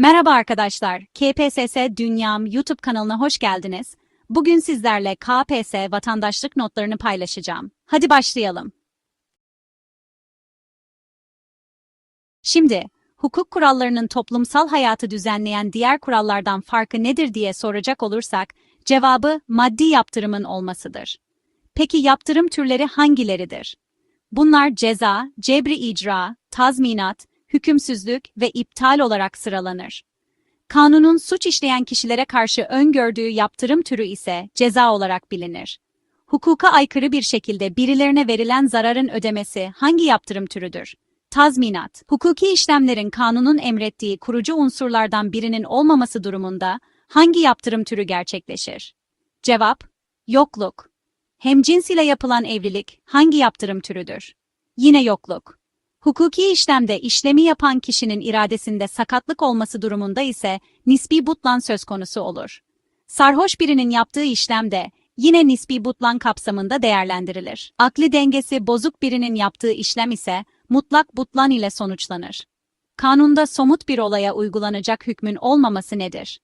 Merhaba arkadaşlar, KPSS Dünyam YouTube kanalına hoş geldiniz. Bugün sizlerle KPSS vatandaşlık notlarını paylaşacağım. Hadi başlayalım. Şimdi, hukuk kurallarının toplumsal hayatı düzenleyen diğer kurallardan farkı nedir diye soracak olursak, cevabı maddi yaptırımın olmasıdır. Peki yaptırım türleri hangileridir? Bunlar ceza, cebri icra, tazminat, hükümsüzlük ve iptal olarak sıralanır. Kanunun suç işleyen kişilere karşı öngördüğü yaptırım türü ise ceza olarak bilinir. Hukuka aykırı bir şekilde birilerine verilen zararın ödemesi hangi yaptırım türüdür? Tazminat, hukuki işlemlerin kanunun emrettiği kurucu unsurlardan birinin olmaması durumunda hangi yaptırım türü gerçekleşir? Cevap, yokluk. Hemcins ile yapılan evlilik hangi yaptırım türüdür? Yine yokluk. Hukuki işlemde işlemi yapan kişinin iradesinde sakatlık olması durumunda ise nisbi butlan söz konusu olur. Sarhoş birinin yaptığı işlemde yine nisbi butlan kapsamında değerlendirilir. Akli dengesi bozuk birinin yaptığı işlem ise mutlak butlan ile sonuçlanır. Kanunda somut bir olaya uygulanacak hükmün olmaması nedir?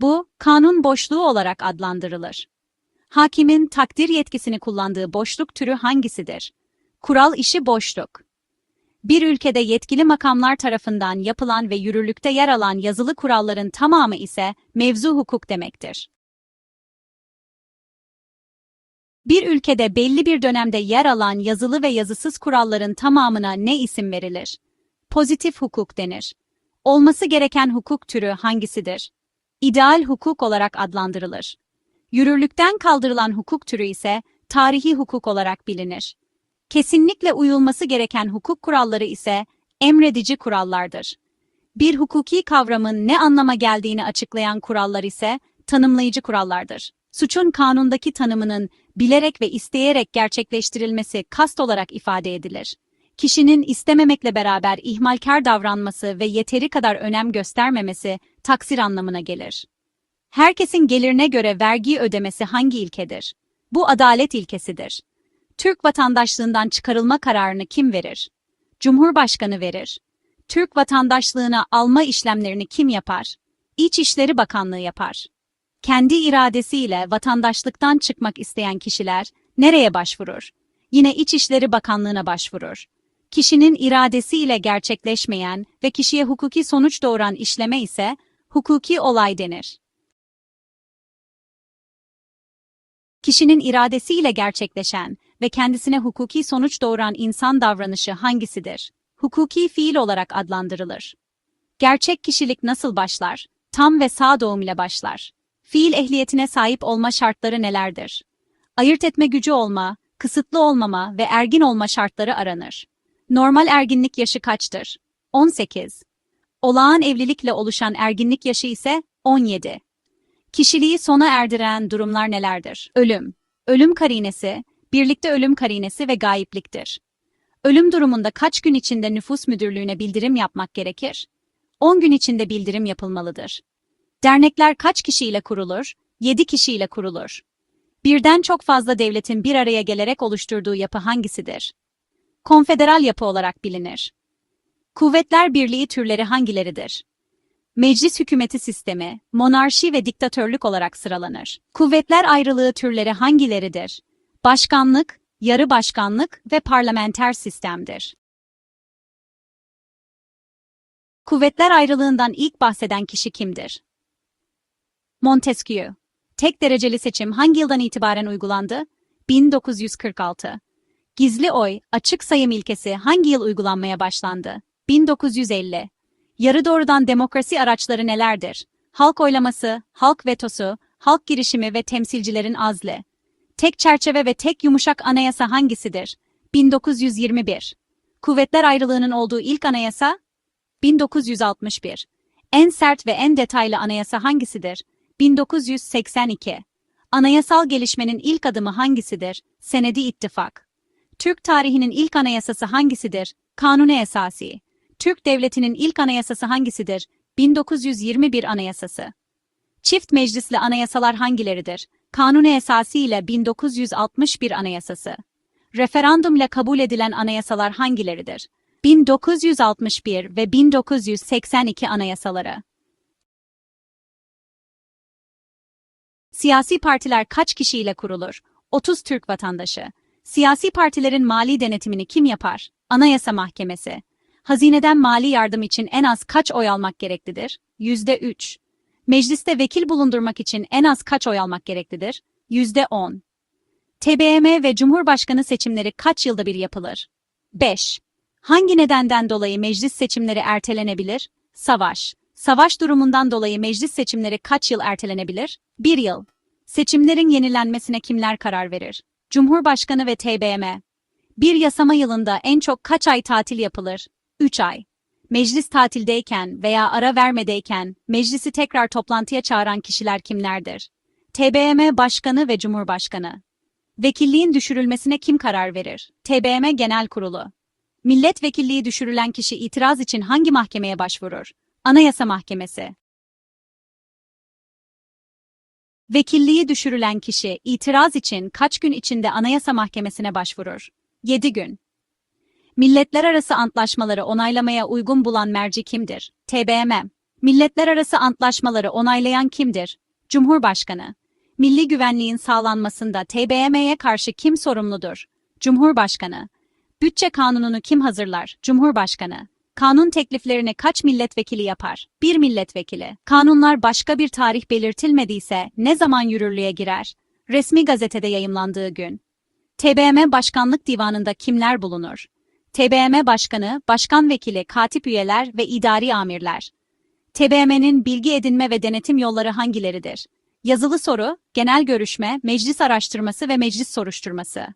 Bu, kanun boşluğu olarak adlandırılır. Hakimin takdir yetkisini kullandığı boşluk türü hangisidir? Kural işi boşluk bir ülkede yetkili makamlar tarafından yapılan ve yürürlükte yer alan yazılı kuralların tamamı ise mevzu hukuk demektir. Bir ülkede belli bir dönemde yer alan yazılı ve yazısız kuralların tamamına ne isim verilir? Pozitif hukuk denir. Olması gereken hukuk türü hangisidir? İdeal hukuk olarak adlandırılır. Yürürlükten kaldırılan hukuk türü ise tarihi hukuk olarak bilinir. Kesinlikle uyulması gereken hukuk kuralları ise emredici kurallardır. Bir hukuki kavramın ne anlama geldiğini açıklayan kurallar ise tanımlayıcı kurallardır. Suçun kanundaki tanımının bilerek ve isteyerek gerçekleştirilmesi kast olarak ifade edilir. Kişinin istememekle beraber ihmalkar davranması ve yeteri kadar önem göstermemesi taksir anlamına gelir. Herkesin gelirine göre vergi ödemesi hangi ilkedir? Bu adalet ilkesidir. Türk vatandaşlığından çıkarılma kararını kim verir? Cumhurbaşkanı verir. Türk vatandaşlığına alma işlemlerini kim yapar? İçişleri Bakanlığı yapar. Kendi iradesiyle vatandaşlıktan çıkmak isteyen kişiler nereye başvurur? Yine İçişleri Bakanlığı'na başvurur. Kişinin iradesiyle gerçekleşmeyen ve kişiye hukuki sonuç doğuran işleme ise hukuki olay denir. Kişinin iradesiyle gerçekleşen ve kendisine hukuki sonuç doğuran insan davranışı hangisidir? Hukuki fiil olarak adlandırılır. Gerçek kişilik nasıl başlar? Tam ve sağ doğum ile başlar. Fiil ehliyetine sahip olma şartları nelerdir? Ayırt etme gücü olma, kısıtlı olmama ve ergin olma şartları aranır. Normal erginlik yaşı kaçtır? 18. Olağan evlilikle oluşan erginlik yaşı ise 17. Kişiliği sona erdiren durumlar nelerdir? Ölüm. Ölüm karinesi, birlikte ölüm karinesi ve gayipliktir. Ölüm durumunda kaç gün içinde nüfus müdürlüğüne bildirim yapmak gerekir? 10 gün içinde bildirim yapılmalıdır. Dernekler kaç kişiyle kurulur? 7 kişiyle kurulur. Birden çok fazla devletin bir araya gelerek oluşturduğu yapı hangisidir? Konfederal yapı olarak bilinir. Kuvvetler Birliği türleri hangileridir? Meclis hükümeti sistemi, monarşi ve diktatörlük olarak sıralanır. Kuvvetler ayrılığı türleri hangileridir? Başkanlık, yarı başkanlık ve parlamenter sistemdir. Kuvvetler ayrılığından ilk bahseden kişi kimdir? Montesquieu. Tek dereceli seçim hangi yıldan itibaren uygulandı? 1946. Gizli oy, açık sayım ilkesi hangi yıl uygulanmaya başlandı? 1950. Yarı doğrudan demokrasi araçları nelerdir? Halk oylaması, halk vetosu, halk girişimi ve temsilcilerin azli. Tek çerçeve ve tek yumuşak anayasa hangisidir? 1921. Kuvvetler ayrılığının olduğu ilk anayasa? 1961. En sert ve en detaylı anayasa hangisidir? 1982. Anayasal gelişmenin ilk adımı hangisidir? Senedi ittifak. Türk tarihinin ilk anayasası hangisidir? Kanuni Esasi. Türk Devleti'nin ilk anayasası hangisidir? 1921 Anayasası. Çift meclisli anayasalar hangileridir? Kanuni Esası ile 1961 Anayasası. Referandumla kabul edilen anayasalar hangileridir? 1961 ve 1982 anayasaları. Siyasi partiler kaç kişiyle kurulur? 30 Türk vatandaşı. Siyasi partilerin mali denetimini kim yapar? Anayasa Mahkemesi. Hazineden mali yardım için en az kaç oy almak gereklidir? %3. Mecliste vekil bulundurmak için en az kaç oy almak gereklidir? Yüzde 10. TBMM ve Cumhurbaşkanı seçimleri kaç yılda bir yapılır? 5. Hangi nedenden dolayı meclis seçimleri ertelenebilir? Savaş. Savaş durumundan dolayı meclis seçimleri kaç yıl ertelenebilir? 1 yıl. Seçimlerin yenilenmesine kimler karar verir? Cumhurbaşkanı ve TBMM. Bir yasama yılında en çok kaç ay tatil yapılır? 3 ay. Meclis tatildeyken veya ara vermedeyken meclisi tekrar toplantıya çağıran kişiler kimlerdir? TBMM Başkanı ve Cumhurbaşkanı. Vekilliğin düşürülmesine kim karar verir? TBMM Genel Kurulu. Milletvekilliği düşürülen kişi itiraz için hangi mahkemeye başvurur? Anayasa Mahkemesi. Vekilliği düşürülen kişi itiraz için kaç gün içinde Anayasa Mahkemesi'ne başvurur? 7 gün. Milletler arası antlaşmaları onaylamaya uygun bulan merci kimdir? TBMM. Milletler arası antlaşmaları onaylayan kimdir? Cumhurbaşkanı. Milli güvenliğin sağlanmasında TBMM'ye karşı kim sorumludur? Cumhurbaşkanı. Bütçe kanununu kim hazırlar? Cumhurbaşkanı. Kanun tekliflerini kaç milletvekili yapar? Bir milletvekili. Kanunlar başka bir tarih belirtilmediyse ne zaman yürürlüğe girer? Resmi gazetede yayımlandığı gün. TBMM Başkanlık Divanı'nda kimler bulunur? TBMM Başkanı, Başkan Vekili, Katip Üyeler ve idari amirler. TBMM'nin bilgi edinme ve denetim yolları hangileridir? Yazılı soru, genel görüşme, meclis araştırması ve meclis soruşturması.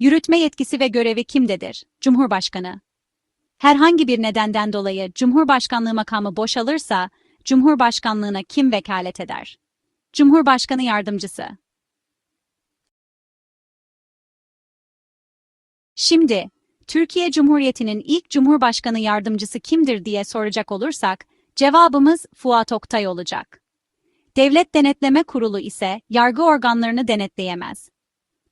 Yürütme yetkisi ve görevi kimdedir? Cumhurbaşkanı. Herhangi bir nedenden dolayı Cumhurbaşkanlığı makamı boşalırsa, Cumhurbaşkanlığına kim vekalet eder? Cumhurbaşkanı Yardımcısı. Şimdi, Türkiye Cumhuriyeti'nin ilk Cumhurbaşkanı Yardımcısı kimdir diye soracak olursak, cevabımız Fuat Oktay olacak. Devlet Denetleme Kurulu ise yargı organlarını denetleyemez.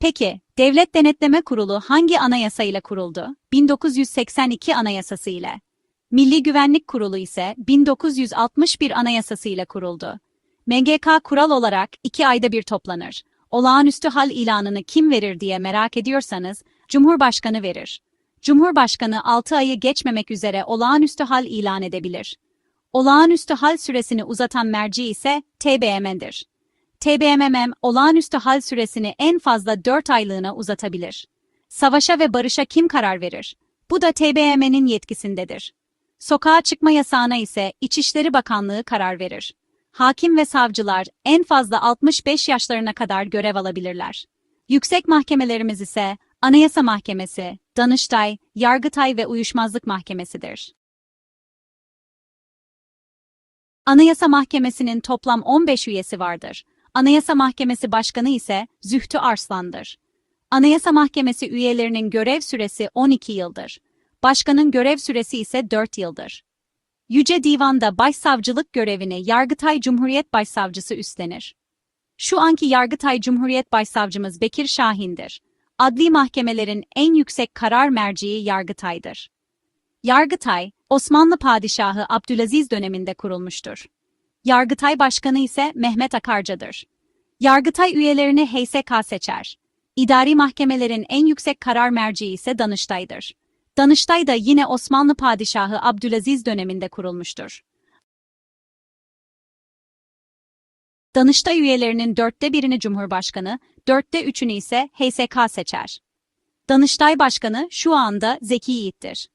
Peki, Devlet Denetleme Kurulu hangi anayasa ile kuruldu? 1982 Anayasası ile. Milli Güvenlik Kurulu ise 1961 Anayasası ile kuruldu. MGK kural olarak iki ayda bir toplanır. Olağanüstü hal ilanını kim verir diye merak ediyorsanız, Cumhurbaşkanı verir. Cumhurbaşkanı 6 ayı geçmemek üzere olağanüstü hal ilan edebilir. Olağanüstü hal süresini uzatan merci ise TBMM'dir. TBMM olağanüstü hal süresini en fazla 4 aylığına uzatabilir. Savaşa ve barışa kim karar verir? Bu da TBMM'nin yetkisindedir. Sokağa çıkma yasağına ise İçişleri Bakanlığı karar verir. Hakim ve savcılar en fazla 65 yaşlarına kadar görev alabilirler. Yüksek mahkemelerimiz ise Anayasa Mahkemesi, Danıştay, Yargıtay ve Uyuşmazlık Mahkemesidir. Anayasa Mahkemesi'nin toplam 15 üyesi vardır. Anayasa Mahkemesi Başkanı ise Zühtü Arslan'dır. Anayasa Mahkemesi üyelerinin görev süresi 12 yıldır. Başkanın görev süresi ise 4 yıldır. Yüce Divan'da başsavcılık görevini Yargıtay Cumhuriyet Başsavcısı üstlenir. Şu anki Yargıtay Cumhuriyet Başsavcımız Bekir Şahin'dir. Adli mahkemelerin en yüksek karar merciği Yargıtay'dır. Yargıtay, Osmanlı Padişahı Abdülaziz döneminde kurulmuştur. Yargıtay Başkanı ise Mehmet Akarca'dır. Yargıtay üyelerini HSK seçer. İdari mahkemelerin en yüksek karar merciği ise Danıştay'dır. Danıştay da yine Osmanlı Padişahı Abdülaziz döneminde kurulmuştur. Danıştay üyelerinin dörtte birini Cumhurbaşkanı, dörtte üçünü ise HSK seçer. Danıştay Başkanı şu anda Zeki Yiğit'tir.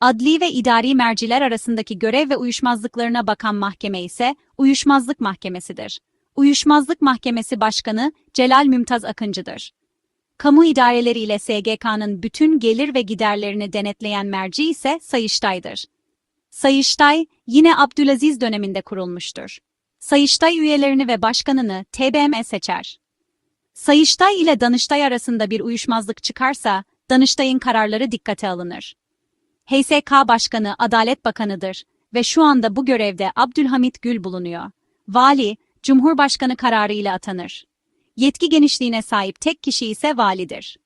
Adli ve idari merciler arasındaki görev ve uyuşmazlıklarına bakan mahkeme ise Uyuşmazlık Mahkemesidir. Uyuşmazlık Mahkemesi Başkanı Celal Mümtaz Akıncı'dır. Kamu idareleri ile SGK'nın bütün gelir ve giderlerini denetleyen merci ise Sayıştay'dır. Sayıştay yine Abdülaziz döneminde kurulmuştur. Sayıştay üyelerini ve başkanını TBMM seçer. Sayıştay ile Danıştay arasında bir uyuşmazlık çıkarsa, Danıştay'ın kararları dikkate alınır. HSK Başkanı Adalet Bakanı'dır ve şu anda bu görevde Abdülhamit Gül bulunuyor. Vali, Cumhurbaşkanı kararı ile atanır. Yetki genişliğine sahip tek kişi ise validir.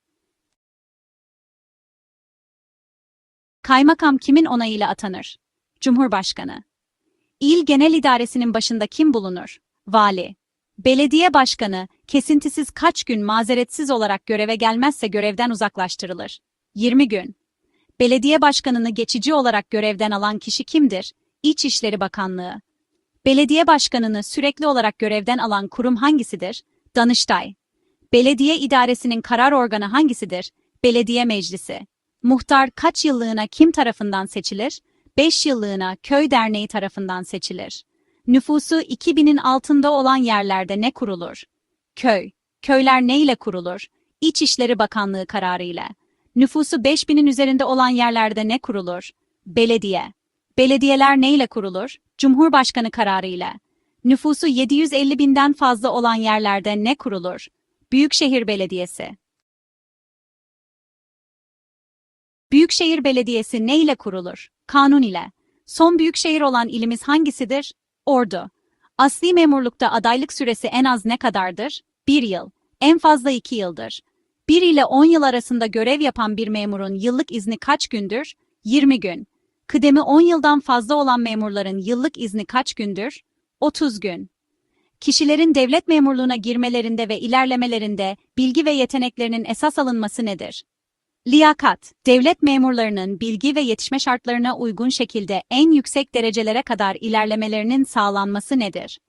Kaymakam kimin onayıyla atanır? Cumhurbaşkanı. İl Genel İdaresi'nin başında kim bulunur? Vali. Belediye başkanı kesintisiz kaç gün mazeretsiz olarak göreve gelmezse görevden uzaklaştırılır? 20 gün. Belediye başkanını geçici olarak görevden alan kişi kimdir? İçişleri Bakanlığı. Belediye başkanını sürekli olarak görevden alan kurum hangisidir? Danıştay. Belediye idaresinin karar organı hangisidir? Belediye Meclisi. Muhtar kaç yıllığına kim tarafından seçilir? 5 yıllığına köy derneği tarafından seçilir. Nüfusu 2000'in altında olan yerlerde ne kurulur? Köy. Köyler ne ile kurulur? İçişleri Bakanlığı kararı ile. Nüfusu 5000'in üzerinde olan yerlerde ne kurulur? Belediye. Belediyeler ne ile kurulur? Cumhurbaşkanı kararı ile. Nüfusu 750 binden fazla olan yerlerde ne kurulur? Büyükşehir Belediyesi. Büyükşehir Belediyesi ne ile kurulur? Kanun ile. Son büyükşehir olan ilimiz hangisidir? Ordu. Asli memurlukta adaylık süresi en az ne kadardır? Bir yıl. En fazla iki yıldır. 1 ile 10 yıl arasında görev yapan bir memurun yıllık izni kaç gündür? 20 gün. Kıdemi 10 yıldan fazla olan memurların yıllık izni kaç gündür? 30 gün. Kişilerin devlet memurluğuna girmelerinde ve ilerlemelerinde bilgi ve yeteneklerinin esas alınması nedir? Liyakat, devlet memurlarının bilgi ve yetişme şartlarına uygun şekilde en yüksek derecelere kadar ilerlemelerinin sağlanması nedir?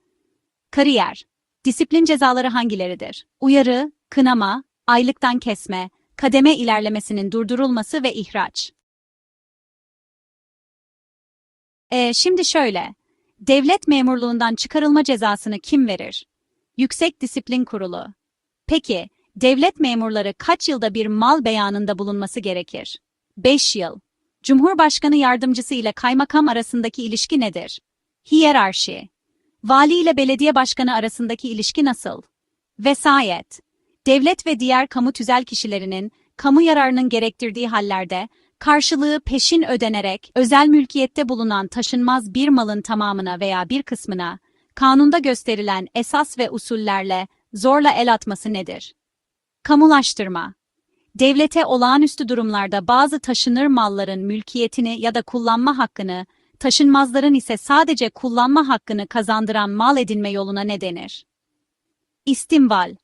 Kariyer, disiplin cezaları hangileridir? Uyarı, kınama, aylıktan kesme, kademe ilerlemesinin durdurulması ve ihraç. E, şimdi şöyle, devlet memurluğundan çıkarılma cezasını kim verir? Yüksek Disiplin Kurulu. Peki, devlet memurları kaç yılda bir mal beyanında bulunması gerekir? 5 yıl. Cumhurbaşkanı yardımcısı ile kaymakam arasındaki ilişki nedir? Hiyerarşi. Vali ile belediye başkanı arasındaki ilişki nasıl? Vesayet. Devlet ve diğer kamu tüzel kişilerinin kamu yararının gerektirdiği hallerde karşılığı peşin ödenerek özel mülkiyette bulunan taşınmaz bir malın tamamına veya bir kısmına kanunda gösterilen esas ve usullerle zorla el atması nedir? Kamulaştırma Devlete olağanüstü durumlarda bazı taşınır malların mülkiyetini ya da kullanma hakkını, taşınmazların ise sadece kullanma hakkını kazandıran mal edinme yoluna ne denir? İstimval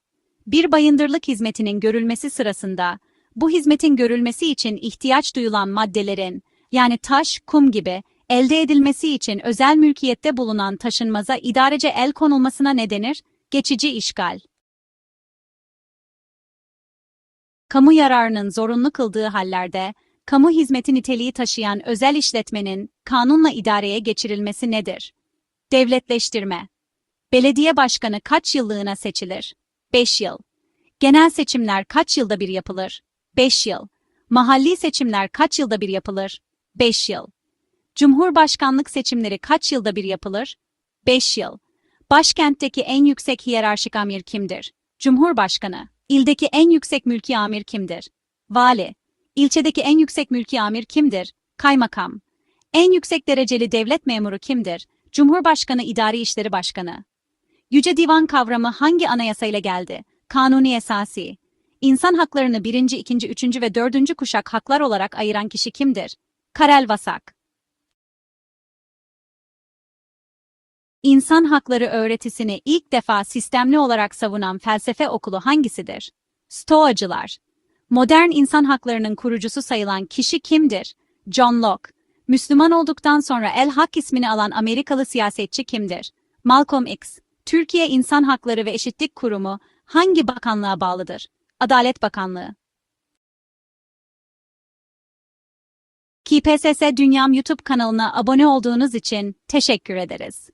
Bir bayındırlık hizmetinin görülmesi sırasında, bu hizmetin görülmesi için ihtiyaç duyulan maddelerin, yani taş, kum gibi, elde edilmesi için özel mülkiyette bulunan taşınmaza idarece el konulmasına ne denir? Geçici işgal. Kamu yararının zorunlu kıldığı hallerde, kamu hizmeti niteliği taşıyan özel işletmenin kanunla idareye geçirilmesi nedir? Devletleştirme. Belediye başkanı kaç yıllığına seçilir? 5 yıl. Genel seçimler kaç yılda bir yapılır? 5 yıl. Mahalli seçimler kaç yılda bir yapılır? 5 yıl. Cumhurbaşkanlık seçimleri kaç yılda bir yapılır? 5 yıl. Başkentteki en yüksek hiyerarşik amir kimdir? Cumhurbaşkanı. İldeki en yüksek mülki amir kimdir? Vali. İlçedeki en yüksek mülki amir kimdir? Kaymakam. En yüksek dereceli devlet memuru kimdir? Cumhurbaşkanı İdari İşleri Başkanı. Yüce Divan kavramı hangi anayasayla geldi? Kanuni esası. İnsan haklarını birinci, ikinci, üçüncü ve dördüncü kuşak haklar olarak ayıran kişi kimdir? Karel Vasak. İnsan hakları öğretisini ilk defa sistemli olarak savunan felsefe okulu hangisidir? Stoacılar. Modern insan haklarının kurucusu sayılan kişi kimdir? John Locke. Müslüman olduktan sonra El Hak ismini alan Amerikalı siyasetçi kimdir? Malcolm X. Türkiye İnsan Hakları ve Eşitlik Kurumu hangi bakanlığa bağlıdır? Adalet Bakanlığı. KPSS Dünyam YouTube kanalına abone olduğunuz için teşekkür ederiz.